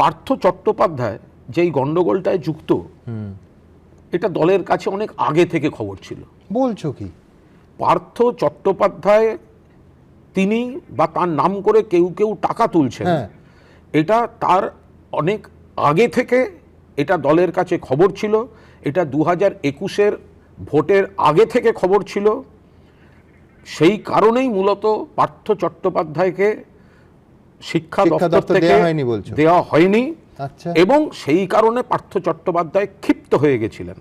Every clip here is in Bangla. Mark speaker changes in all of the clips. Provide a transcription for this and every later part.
Speaker 1: পার্থ চট্টোপাধ্যায় যেই গন্ডগোলটায় যুক্ত এটা দলের কাছে অনেক আগে থেকে খবর ছিল।
Speaker 2: বলছো কি?
Speaker 1: পার্থ চট্টোপাধ্যায় তিনি বা তার নাম করে কেউ কেউ টাকা তুলছেন।
Speaker 2: হ্যাঁ।
Speaker 1: এটা তার অনেক আগে থেকে এটা দলের কাছে খবর ছিল। এটা দু হাজার একুশের ভোটের আগে থেকে খবর ছিল। সেই কারণেই মূলত পার্থ চট্টোপাধ্যায়কে শিক্ষা
Speaker 2: শিক্ষা
Speaker 1: দপ্তর
Speaker 2: দপ্তর
Speaker 1: থেকে
Speaker 2: হয়নি বলছো?
Speaker 1: দেওয়া হয়নি।
Speaker 2: আচ্ছা।
Speaker 1: এবং সেই কারণে পার্থ চট্টোপাধ্যায় ক্ষিপ্ত হয়ে গেছিলেন।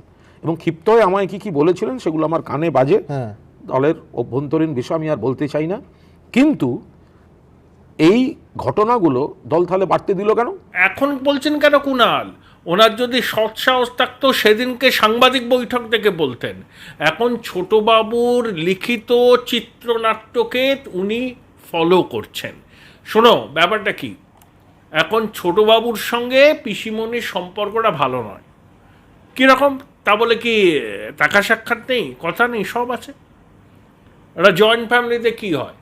Speaker 1: এবং ক্ষিপ্ত হয়ে আমায় কি কি বলেছিলেন সেগুলো আমার কানে বাজে।
Speaker 2: হ্যাঁ।
Speaker 1: দলের অভ্যন্তরীণ বিষয় আমি আর বলতে চাই না। কিন্তু এই ঘটনাগুলো দল তাহলে বাড়তে দিল কেন?
Speaker 3: এখন বলছেন কেন কুনাল? ওনার যদি সৎ সাহস থাকতো সেদিনকে সাংবাদিক বৈঠক থেকে বলতেন। এখন ছোটবাবুর লিখিত চিত্রনাট্যকে উনি ফলো করছেন। শোনো, ব্যাপারটা কি? এখন ছোটবাবুর সঙ্গে পিসিমণির সম্পর্কটা ভালো নয়। কীরকম তা বলে কি, টাকা সাক্ষাৎ নেই? কথা নেই? সব আছে। একটা জয়েন্ট ফ্যামিলিতে কি হয়?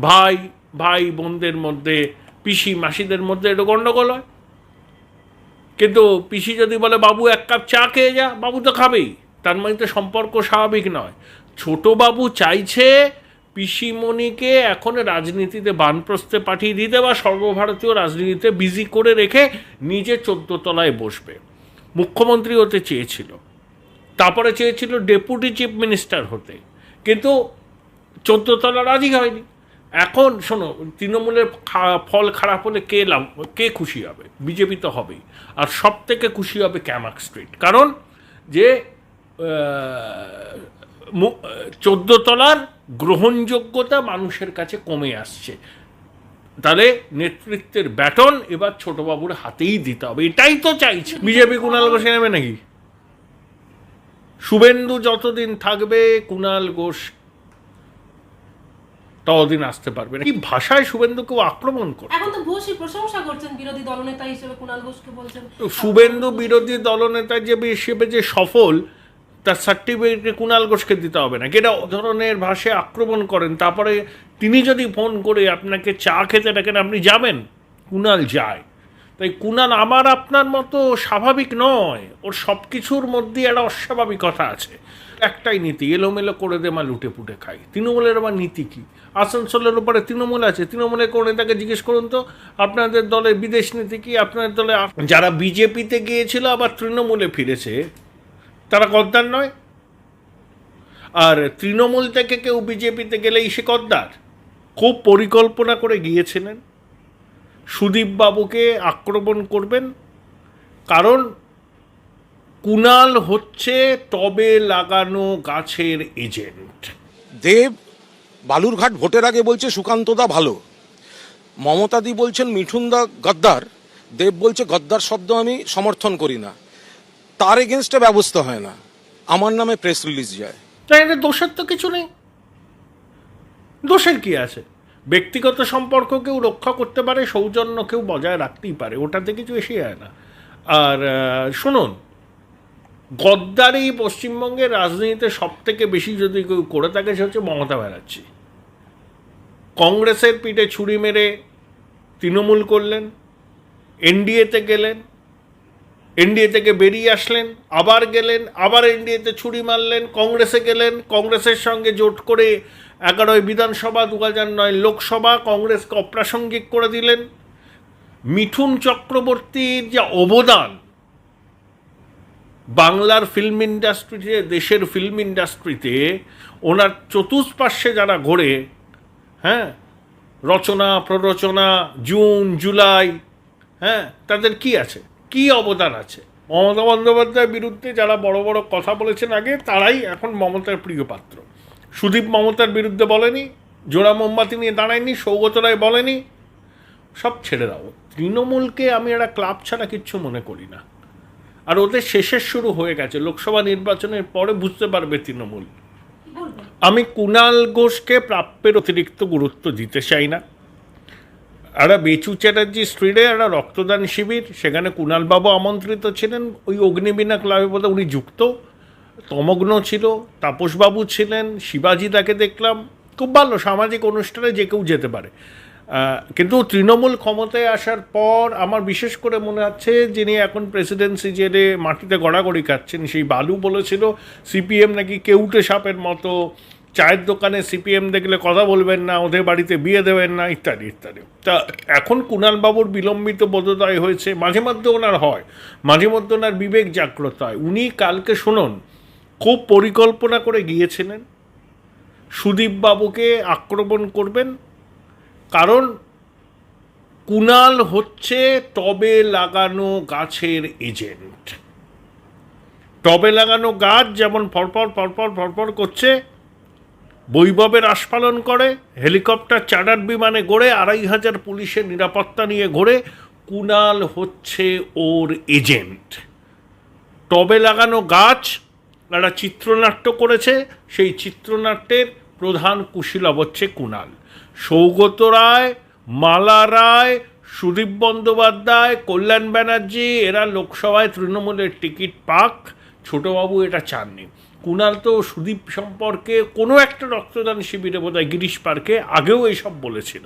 Speaker 3: ভাই ভাই, বোনদের মধ্যে, পিসি, মাসিদের মধ্যে একটু গণ্ডগোল হয়। কিন্তু পিসি যদি বলে, বাবু, এক কাপ চা খেয়ে যা, বাবু তো খাবেই। তার মানে তো সম্পর্ক স্বাভাবিক নয়। ছোট বাবু চাইছে পিসিমণিকে এখন রাজনীতিতে বানপ্রস্তে পাঠিয়ে দিতে বা সর্বভারতীয় রাজনীতিতে বিজি করে রেখে নিজে চোদ্দ তলায় বসবে। মুখ্যমন্ত্রী হতে চেয়েছিল। তারপরে চেয়েছিল ডেপুটি চিফ মিনিস্টার হতে। কিন্তু চোদ্দ তলা রাজি হয়নি। এখন শোনো, তৃণমূলের ফল খারাপ হলে কে লাভ, কে খুশি হবে? বিজেপি তো হবেই। আর সব থেকে খুশি হবে ক্যামাক স্ট্রিট কারণ যে চোদ্দ তলার গ্রহণযোগ্যতা মানুষের কাছে কমে আসছে। তাহলে নেতৃত্বের ব্যাটন এবার ছোটবাবুর হাতেই দিতে হবে। এটাই তো চাইছে। বিজেপি কুণাল ঘোষে নেবে নাকি? শুভেন্দু যতদিন থাকবে কুণাল ঘোষ ততদিন আসতে পারবে না। কি ভাষায় শুভেন্দুকেও আক্রমণ করে
Speaker 4: এখন তো ঘোষই প্রশংসা করছেন বিরোধী দলনেতা হিসেবে কুণাল ঘোষকে বলছেন।
Speaker 3: শুভেন্দু বিরোধী দলনেতা যে হিসেবে যে সফল তার সার্টিফিকেট কুণাল ঘোষকে দিতে হবে না এটা ধরনের ভাষায় আক্রমণ করেন, তারপরে তিনি যদি ফোন করে আপনাকে চা খেতে ডাকেন, আপনি যাবেন? কুণাল যায়। তাই কুণাল আমার আপনার মতো স্বাভাবিক নয়। ওর সব কিছুর মধ্যে একটা অস্বাভাবিকতা আছে। একটাই নীতি, এলোমেলো করে দে মা লুটে পুটে খাই। তৃণমূলের আবার নীতি কি? আসানসোলের উপরে তৃণমূল আছে তৃণমূলের কোন নেতাকে জিজ্ঞেস করুন তো, আপনাদের দলের বিদেশ নীতি কি? আপনাদের দলে যারা বিজেপিতে গিয়েছিল আবার তৃণমূলে ফিরেছে তারা গদ্দার নয়। আর তৃণমূল থেকে কেউ বিজেপিতে গেলেই সে গদ্দার খুব পরিকল্পনা করে গিয়েছিলেন। সুদীপ বাবুকে আক্রমণ করবেন। কারণ কুনাল হচ্ছে টবে লাগানো গাছের এজেন্ট।
Speaker 5: দেব, বালুরঘাট ভোটের আগে বলছে সুকান্তদা ভালো। মমতাদি বলছেন মিঠুনদা গদ্দার। দেব বলছে গদ্দার শব্দ আমি সমর্থন করি না। তার এগেনস্টে ব্যবস্থা হয় না। আমার নামে প্রেস রিলিজ যায়।
Speaker 3: তাই এটা দোষের তো কিছু নেই। দোষের কি আছে? ব্যক্তিগত সম্পর্ক কেউ রক্ষা করতে পারে সৌজন্য কেউ বজায় রাখতেই পারে। ওটাতে কিছু এসে যায় না। আর শুনুন, গদ্দারি পশ্চিমবঙ্গের রাজনীতিতে সব থেকে বেশি যদি কেউ করে থাকে, সে হচ্ছে মমতা ব্যানার্জি। কংগ্রেসের পিঠে ছুরি মেরে তৃণমূল করলেন, এনডিএতে গেলেন এনডিএ থেকে বেরিয়ে আসলেন, আবার গেলেন, আবার এনডিএতে ছুরি মারলেন, কংগ্রেসে গেলেন, কংগ্রেসের সঙ্গে জোট করে এগারোই বিধানসভা দু হাজার নয় লোকসভা কংগ্রেসকে অপ্রাসঙ্গিক করে দিলেন। মিঠুন চক্রবর্তীর যে অবদান, বাংলার ফিল্ম ইন্ডাস্ট্রিতে দেশের ফিল্ম ইন্ডাস্ট্রিতে ওনার চতুষ্পার্শ্বে যারা ঘোরে হ্যাঁ রচনা, প্ররচনা, জুন, জুলাই হ্যাঁ তাদের কি আছে? কি অবদান আছে? মমতা বন্দ্যোপাধ্যায়ের বিরুদ্ধে যারা বড় বড় কথা বলেছেন আগে তারাই এখন মমতার প্রিয় পাত্র। সুদীপ মমতার বিরুদ্ধে বলেনি জোড়া মোমবাতি নিয়ে দাঁড়ায়নি সৌগত রায় বলেনি সব ছেড়ে দাও। তৃণমূলকে আমি একটা ক্লাব ছাড়া কিচ্ছু মনে করি না। আর ওদের শেষের শুরু হয়ে গেছে লোকসভা নির্বাচনের পরে বুঝতে পারবে তৃণমূল। আমি কুণাল ঘোষকে প্রাপ্যের অতিরিক্ত গুরুত্ব দিতে চাই না। একটা বেচু চ্যাটার্জি স্ট্রিটে একটা রক্তদান শিবির, সেখানে কুণালবাবু আমন্ত্রিত ছিলেন, ওই অগ্নিবীণা ক্লাবে বোধহয় উনি যুক্ত। তমগ্ন ছিল, তাপসবাবু ছিলেন, শিবাজি তাকে দেখলাম। খুব ভালো, সামাজিক অনুষ্ঠানে যে কেউ যেতে পারে। কিন্তু তৃণমূল ক্ষমতায় আসার পর আমার বিশেষ করে মনে হচ্ছে যিনি এখন প্রেসিডেন্সি জেলে মাটিতে গড়াগড়ি খাচ্ছেন, সেই বালু বলেছিল, সিপিএম নাকি কেউটে সাপের মতো চায়ের দোকানে সিপিএম দেখলে কথা বলবেন না, ওদের বাড়িতে বিয়ে দেবেন না, ইত্যাদি ইত্যাদি। তা এখন কুণালবাবুর বিলম্বিত বোধোদয় হয়েছে, মাঝে মধ্যে ওনার হয়, মাঝে মধ্যে ওনার বিবেক জাগ্রত হয়। উনি কালকে শুনুন, খুব পরিকল্পনা করে গিয়েছিলেন। সুদীপবাবুকে আক্রমণ করবেন, কারণ কুনাল হচ্ছে টবে লাগানো গাছের এজেন্ট। টবে লাগানো গাছ যেমন ফরফর ফরফর ফরফর করছে বৈভবের আস্ফালন করে, হেলিকপ্টার, চার্টার বিমানে গড়ে, আড়াই হাজার পুলিশের নিরাপত্তা নিয়ে ঘোরে, কুনাল হচ্ছে ওর এজেন্ট। টবে লাগানো গাছ, একটা চিত্রনাট্য করেছে, সেই চিত্রনাট্যের প্রধান কুশীলব হচ্ছে কুনাল। সৌগত রায়, মালা রায়, সুদীপ বন্দ্যোপাধ্যায়, কল্যাণ ব্যানার্জি, এরা লোকসভায় তৃণমূলের টিকিট পাক, ছোটবাবু এটা চাননি। কুণাল তো সুদীপ সম্পর্কে কোনো একটা রক্তদান শিবিরে বোধহয় গিরিশ পার্কে আগেও এইসব বলেছিল।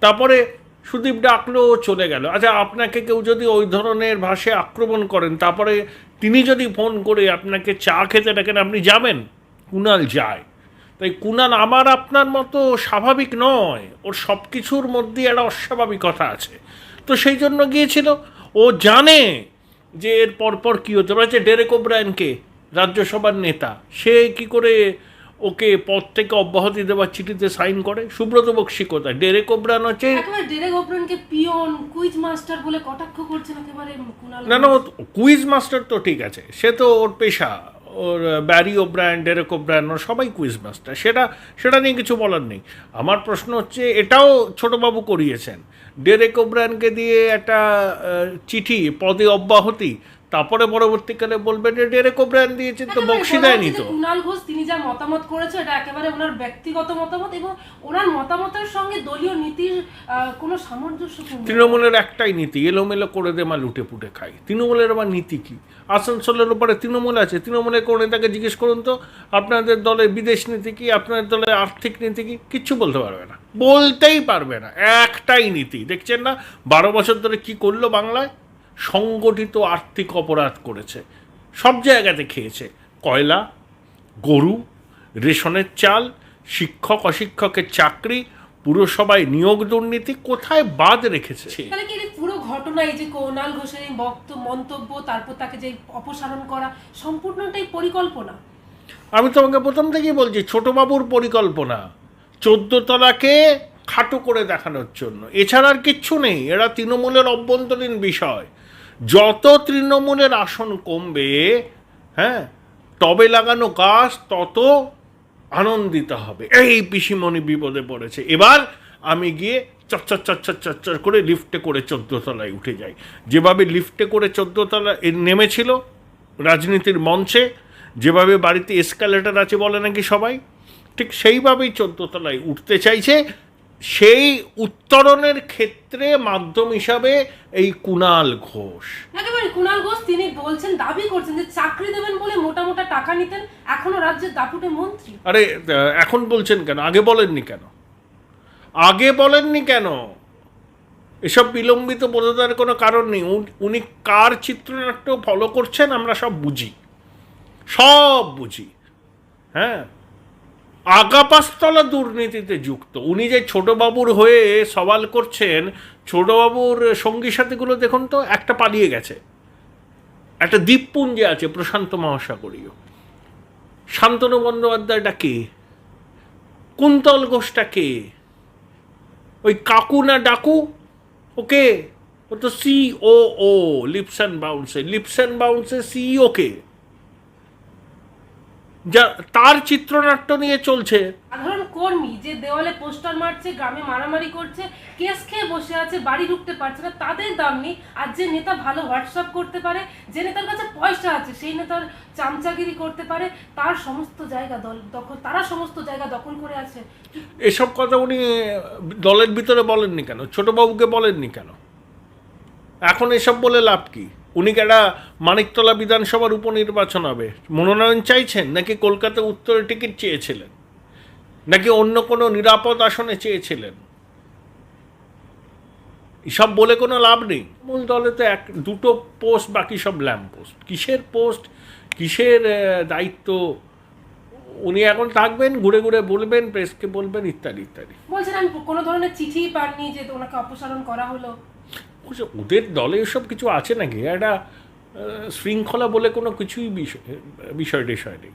Speaker 3: তারপরে সুদীপ ডাকলো চলে গেল। আচ্ছা আপনাকে কেউ যদি ওই ধরনের ভাষায় আক্রমণ করেন, তারপরে তিনি যদি ফোন করে আপনাকে চা খেতে ডাকেন, আপনি যাবেন? কুণাল যায়। তাই কুণাল আমার আপনার মতো স্বাভাবিক নয়। ওর সব কিছুর মধ্যে একটা অস্বাভাবিকতা আছে। তো সেই জন্য গিয়েছিল। ও জানে যে এর পরপর কী হতে পারে। যে ডেরেক ওব্রায়নকে রাজ্যসভার নেতা সে কি করে ওকে পদ থেকে অব্যাহতি দেওয়ার চিঠিতে সাইন করে? সুব্রত বক্সি কোথায়? ডেরেক ওব্রায়ন হচ্ছে
Speaker 4: একেবারে ডেরেক পিয়ন কুইজ মাস্টার বলে কটাক্ষ করছেন একেবারে
Speaker 3: না না কুইজ মাস্টার তো ঠিক আছে। সে তো ওর পেশা ওর ব্যারি ওব্রায়ন ডেরেক ওব্রায়ন ওর সবাই কুইজ মাস্টার। সেটা সেটা নিয়ে কিছু বলার নেই। আমার প্রশ্ন হচ্ছে এটাও ছোটবাবু করিয়েছেন। ডেরেক ওব্রায়নকে দিয়ে একটা চিঠি পদে অব্যাহতি তারপরে পরবর্তীকালে বলবেন যে ডেরেক ওব্রায়ন দিয়েছেন তো বক্সি দেয়নি তো।
Speaker 4: কুণাল ঘোষ তিনি যা মতামত করেছে এটা একেবারে ওনার ব্যক্তিগত মতামত এবং ওনার মতামতের সঙ্গে দলীয় নীতির কোনো সামঞ্জস্যপূর্ণ।
Speaker 3: তৃণমূলের একটাই নীতি এলোমেলো করে দে মা লুটে পুটে খাই। তৃণমূলের আবার নীতি কি? আসানসোলের উপরে তৃণমূল আছে তৃণমূলের কোনো নেতাকে জিজ্ঞেস করুন তো আপনাদের দলের বিদেশ নীতি কি আপনাদের দলের আর্থিক নীতি কি কিচ্ছু বলতে পারবে না। বলতেই পারবে না একটাই নীতি। দেখছেন না বারো বছর ধরে কি করল বাংলায়? সংগঠিত আর্থিক অপরাধ করেছে। সব জায়গাতে খেয়েছে। কয়লা গরু রেশনের চাল শিক্ষক অশিক্ষকের চাকরি পুরসভায় নিয়োগ দুর্নীতি কোথায় বাদ রেখেছে?
Speaker 4: তাহলে কি এই পুরো ঘটনা এই যে কোনাল ঘোষের এই বক্ত মন্তব্য তারপর তাকে যে অপসারণ করা সম্পূর্ণটাই পরিকল্পনা?
Speaker 3: আমি তোমাকে প্রথম থেকেই বলছি ছোটবাবুর পরিকল্পনা। চোদ্দ তলাকে খাটো করে দেখানোর জন্য। এছাড়া আর কিচ্ছু নেই। এরা তৃণমূলের অভ্যন্তরীণ বিষয়। যত তৃণমূলের আসন কমবে হ্যাঁ তবে লাগানো গাছ তত আনন্দিত হবে। এই পিসিমণি বিপদে পড়েছে। এবার আমি গিয়ে চচ্চর চচ্চর চচ্চর করে লিফটে করে চোদ্দ তলায় উঠে যাই। যেভাবে লিফটে করে চোদ্দ তলায় নেমেছিল রাজনীতির মঞ্চে, যেভাবে বাড়িতে এসকালেটার আছে বলে নাকি সবাই, ঠিক সেইভাবেই চোদ্দ তলায় উঠতে চাইছে। সেই উত্তরণের ক্ষেত্রে মাধ্যম হিসাবে এই কুণাল ঘোষ।
Speaker 4: একেবারে কুণাল ঘোষ তিনি বলছেন দাবি করছেন যে চাকরি দেবেন বলে মোটা মোটা টাকা নিতেন এখনও রাজ্যের দাপুটে মন্ত্রী।
Speaker 3: আরে এখন বলছেন কেন? আগে বলেননি কেন? আগে বলেননি কেন? এসব বিলম্বিত বোধতার কোনো কারণ নেই। উনি কার চিত্রনাট্য ফলো করছেন আমরা সব বুঝি। সব বুঝি। হ্যাঁ? আগাপাস্তলা দুর্নীতিতে যুক্ত। উনি যে ছোটবাবুর হয়ে সওয়াল করছেন, ছোটবাবুর সঙ্গী সাথীগুলো দেখুন তো, একটা পালিয়ে গেছে। একটা দ্বীপপুঞ্জে আছে প্রশান্ত মহাসাগরীয়। শান্তনু বন্দ্যোপাধ্যায়টা কে? কুন্তল ঘোষটা কে? ওই কাকু না ডাকু? ওকে? ও তো C O O leaps and বাউন্সে leaps and বাউন্সে CEO কে? যা তার চিত্রনাট্য নিয়ে চলছে।
Speaker 4: সাধারণ কর্মী যে দেওয়ালে পোস্টার মারছে গ্রামে মারামারি করছে কেস খেয়ে বসে আছে বাড়ি ঢুকতে পারছে না তাদের দাম নেই। আর যে নেতা ভালো হোয়াটসঅ্যাপ করতে পারে যে নেতার কাছে পয়সা আছে সেই নেতার চামচাগিরি করতে পারে তার সমস্ত জায়গা দল দখল তারা সমস্ত জায়গা দখল করে আছে।
Speaker 3: এসব কথা উনি দলের ভিতরে বলেননি কেন? ছোটবাবুকে বলেননি কেন? এখন এসব বলে লাভ কি? উনি একটা মানিকতলা বিধানসভার উপনির্বাচন হবে? মনোনয়ন চাইছেন? নাকি কলকাতা উত্তরে টিকিট চেয়েছিলেন? নাকি অন্য কোনো নিরাপদ আসনে চেয়েছিলেন? এসব বলে কোনো লাভ নেই। মূল দলে তো এক, দুটো পোস্ট, বাকি সব ল্যাম্প পোস্ট। কিসের পোস্ট? কিসের দায়িত্ব? উনি এখন থাকবেন, ঘুরে ঘুরে বলবেন, প্রেসকে বলবেন, ইত্যাদি ইত্যাদি।
Speaker 4: বলছেন কোনো ধরনের চিঠি পাননি যে ওনাকে অপসারণ করা হলো।
Speaker 3: বলছে, ওদের দলে এসব কিছু আছে নাকি? একটা শৃঙ্খলা বলে কোনো কিছুই বিষয় বিষয় টিষয় নেই।